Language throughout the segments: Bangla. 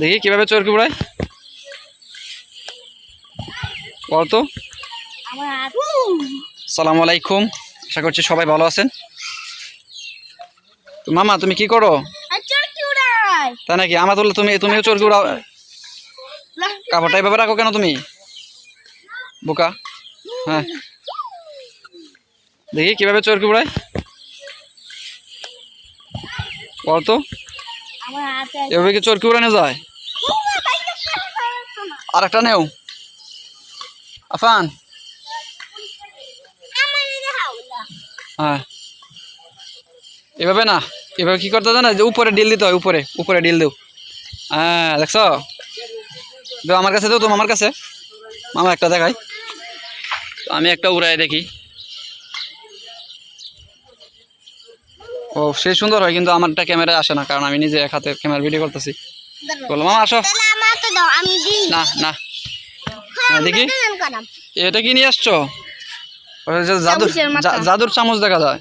দেখি কীভাবে চোরকি উড়ায় বল তো। সালাম আলাইকুম। আশা করছি সবাই ভালো আছেন। তো মামা, তুমি কি করো? তাই নাকি? আমার তুলে তুমি তুমিও চোরকি উড়াও কাপড়টা এভাবে রাখো কেন তুমি? বোকা। হ্যাঁ। দেখি কীভাবে চোরকি উড়ায় বল তো। এভাবে কি চোরকি উড়ানো যায়? আর একটা নেও। আফান। হ্যাঁ। এভাবে না এভাবে কি করতে জানা? যে উপরে ডিল দিতে হয় উপরে উপরে ডিল দেও। হ্যাঁ দেখছ? আমার কাছে দেও তুমি আমার কাছে। মামা একটা দেখাই। তো আমি একটা উড়াই দেখি। ও সে সুন্দর হয় কিন্তু আমারটা ক্যামেরায় আসে না কারণ আমি নিজে এক হাতে ক্যামেরা ভিডিও করতেছি। বললাম মামা আসো। না না। হ্যাঁ, দেখি। এটা কি নিয়ে আসছো? জাদুর জাদুর চামচ দেখা যায়।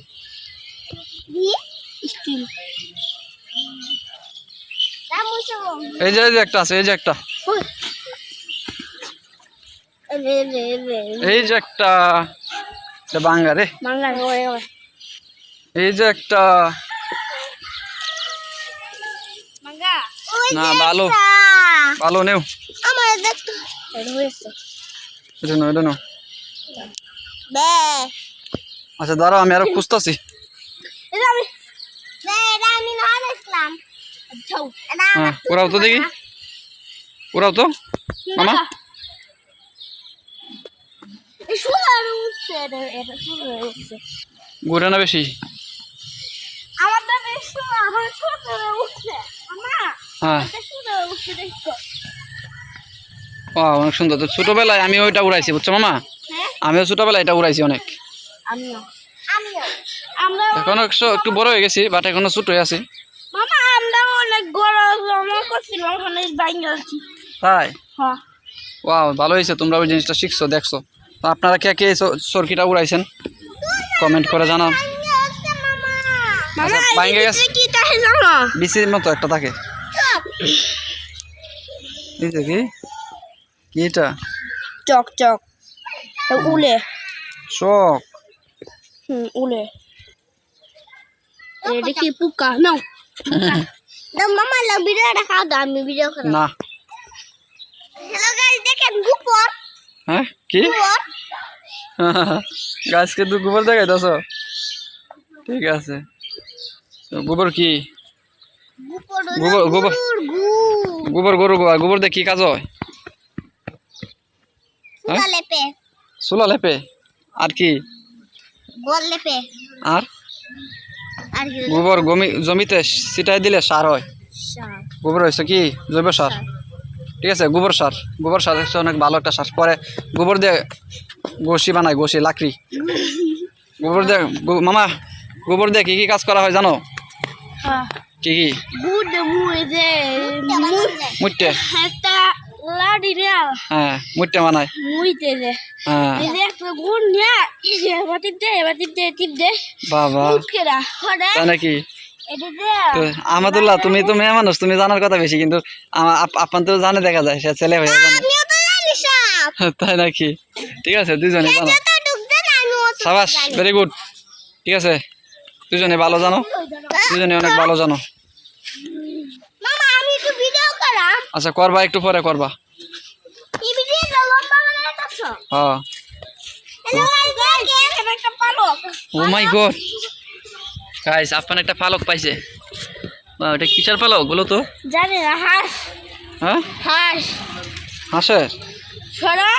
এই যে এই যে একটা আছে এই যে একটা। এই যে একটা। বাঙ্গা রে। এই যে একটা না ভালো ভালো নেও। এটা নো এটা নো আচ্ছা দাঁড়াও আমি আরও খুঁজতেছি। এটা আমি বে এটা আমি না দেখলাম। যাও। এটা হ্যাঁ ওরাও তো দেখি। ওরাও তো? মামা? ঘুরে না বেশি আমার তো বেশ সুন্দর আমার সুন্দর উঠছে আমার হ্যাঁ। ও অনেক সুন্দর। তো ছোটবেলায় আমি ওইটা উড়াইছি বুঝছ মামা? হ্যাঁ। আমিও ছোটবেলায় এটা উড়াইছি অনেক। এখন একটু বড় হয়ে গেছি বাট এখনও ছোট হয়ে আছি। তাই? হ্যাঁ। ওয়াও ভালো হয়েছে তোমরা ওই জিনিসটা শিখছো দেখছ। আপনারা কে কে চরকিটা উড়াইছেন? কমেন্ট করে জানান গেছে। জানো বিসির মতো একটা থাকে। এই যে কি? কি এটা চক। চক উলে। শখ হুম উলে। এটা কি পুকা নাও দাও মামা লা ভিডিও দেখা দাও আমি ভিডিও করা না। হ্যালো গাইস দেখেন গুপর হ্যাঁ কি? গুপর গাছকে তুই গোবর দেখাইতেছ? ঠিক আছে। তো গোবর কি? গোবর- গোবর। গোবর। গরু গোবর গোবর দিয়ে কি কাজ হয়? হ্যাঁ? লেপে। আর কি? আর? গোবর জমিতে ছিটাই দিলে সার হয়? গোবর হয়েছে কি? জৈব সার? ঠিক আছে গোবর সার। গোবর সার হচ্ছে অনেক ভালো একটা সার। পরে গোবর দিয়ে গোসি বানায় গোসি লাকড়ি। গোবর দিয়ে মামা গোবর দিয়ে কি কি কাজ করা হয় জানো? হ্যাঁ। কি? কি গুড লাডি হ্যাঁ মুইতে হ্যাঁ। এই যে একটা গুণ নিয়ে ইসে বাতির দে বাতির দে টিপ দে। বাবা। মুটকে না হরে। তাই নাকি? এটা দে তো আমাদুল্লাহ তুমি তো মেয়ে মানুষ তুমি জানার কথা বেশি কিন্তু আপনার তো জানে দেখা যায় সে ছেলে হয়ে জানে। আমিও তো জানি সব। তাই নাকি? ঠিক আছে দুজনে জানো। সাবাস ভেরি গুড ঠিক আছে দুজনে ভালো জানো। দুজনে অনেক ভালো জানো মামা আমি একটু ভিডিও করাম আচ্ছা করবা একটু পরে করবা। হ্যাঁ। হ্যালো গাইস এখানে একটা পালক ও মাই গড গাইস আপনার একটা পালক পাইছে। বাহ, এটা কিসের পালক বলো তো? জানি না হাঁস। হ্যাঁ? হাঁস। হাঁসের? সরা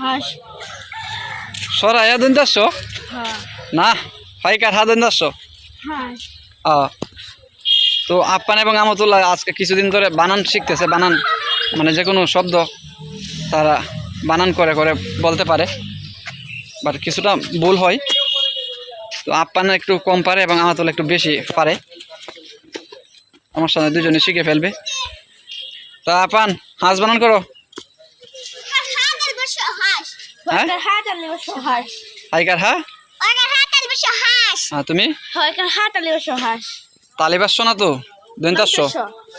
হাঁস। দিন হ্যাঁ। না ফাইকার হা দিন তো আপ্পান এবং আমতুল্লাহ আজকে কিছুদিন ধরে বানান শিখতেছে বানান মানে যে কোনো শব্দ তারা বানান করে করে বলতে পারে বাট কিছুটা ভুল হয়। তো আপ্পান একটু কম পারে এবং আমতুল্লাহ একটু বেশি পারে। আমার সামনে দুজনে শিখে ফেলবে। তা আপান হাঁস বানান করো। হ্যাঁ? হাইকার হা বসে হাঁস। হ্যাঁ তুমি? বসে হাঁস। তালি বাসছো না তো? দিন চারশো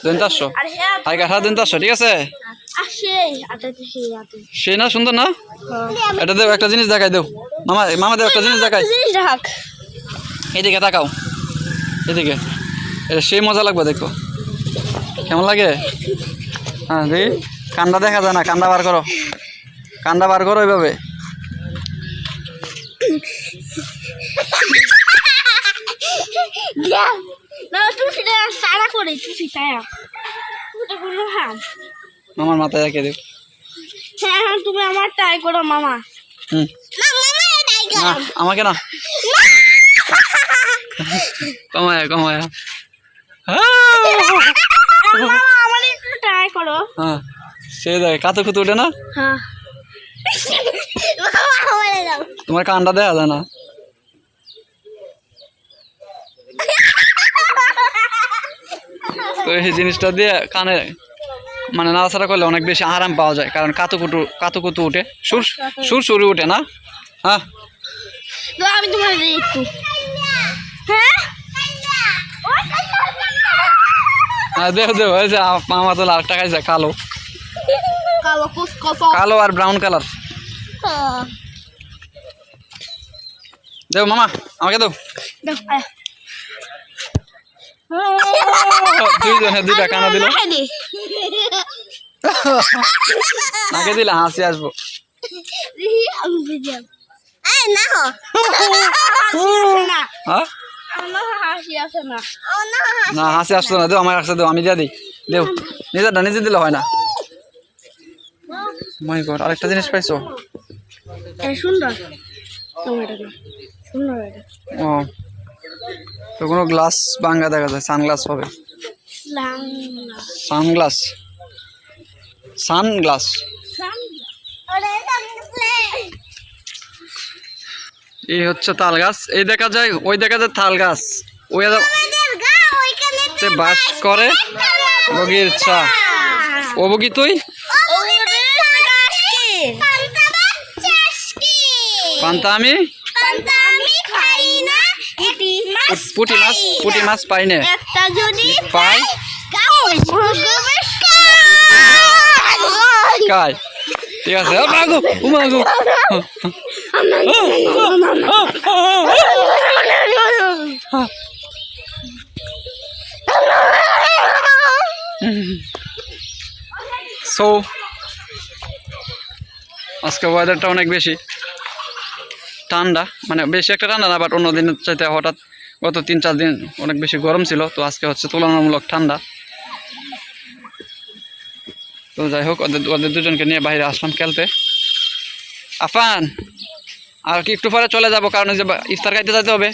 দিন চারশো আর হ্যাঁ কাঠা দিন চারশো ঠিক আছে? সেই না সুন্দর না? এটা দেও একটা জিনিস দেখাই দেও। মামা মামা দেও একটা জিনিস দেখাই। এদিকে তাকাও। এদিকে। এটা সেই মজা লাগবে দেখো। কেমন লাগে? হ্যাঁ কান্ডা দেখা যায় না কান্ডা বার করো। কান্ডা বার করো ওইভাবে দিয়া না তুই সেটা সারা করে তুই সেটা ওটা কোনো হাম মামার মাথায় রেখে হ্যাঁ হ্যাঁ তুমি আমার ট্রাই করো মামা। হুম। আমাকে না। কমায় কমায়। মামা আমার একটু ট্রাই করো। হ্যাঁ সে দেখ কাতু কুতু উঠে না? হ্যাঁ। তোমার কান্ডা দেখা যায় না। তো এই জিনিসটা দিয়ে কানে মানে নাড়াচাড়া করলে অনেক বেশি আরাম পাওয়া যায় কারণ কাতুকুটু কাতুকুতু উঠে। সুর সুর সুরি উঠে না? হ্যাঁ? আমি তোমার একটু। হ্যাঁ? হ্যাঁ দেখ দেখ যে আমার তো লাল টাকা যায় কালো। কালো আর ব্রাউন কালার। দেও মামা আমাকে দেও। দুইজনে দুইটা কানা দিল। নাকে দিলে হাসি আসব। হ্যাঁ? না হাসি আসতো না। দেও আমার আসতে দেও আমি দিয়ে দিই। দেও নিজেরটা নিজে দিলে হয় না। মাই গড আরেকটা জিনিস পাইছো? সুন্দর। সুন্দর ও। তো কোনো গ্লাস ভাঙ্গা দেখা যায়, সানগ্লাস হবে? সানগ্লাস? সানগ্লাস? এই হচ্ছে তাল গাছ এই দেখা যায়, ওই দেখা যায় তাল গাছ ওই বাস করে বগির চা। ও বগি তুই? পান্তা আমি? পুটি মাছ পুটি মাছ পাই না একটা যদি পাই কাই ঠিক আছে ও মাগো ও মাগো সো আজকে ওয়েদারটা অনেক বেশি ঠান্ডা মানে বেশি একটা ঠান্ডা না বাট অন্য দিনের চাইতে হঠাৎ গত তিন চার দিন অনেক বেশি গরম ছিল তো আজকে হচ্ছে তুলনামূলক ঠান্ডা। তো যাই হোক ওদের ওদের দুজনকে নিয়ে বাইরে আসলাম খেলতে। আফান আর কি একটু পরে চলে যাব কারণ যে ইফতার খাইতে যেতে হবে।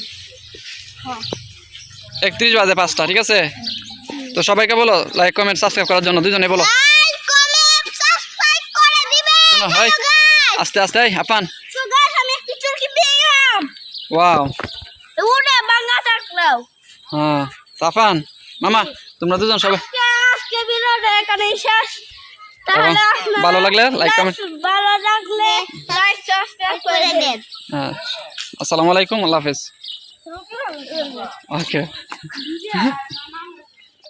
একত্রিশ বাজে পাঁচটা ঠিক আছে? তো সবাইকে বলো লাইক কমেন্ট সাবস্ক্রাইব করার জন্য দুজনে বলো। হয় আস্তে আস্তে এই, বাংলা ওয়াও হ্যাঁ সাফান মামা তোমরা দুজন সবাই আজকে ভিডিওটা এখানেই শেষ। তাহলে ভালো লাগলে লাইক কমেন্ট ভালো লাগলে লাইক সাবস্ক্রাইব করে দেন। হ্যাঁ আসসালামু আলাইকুম আল্লাহ হাফেজ। ওকে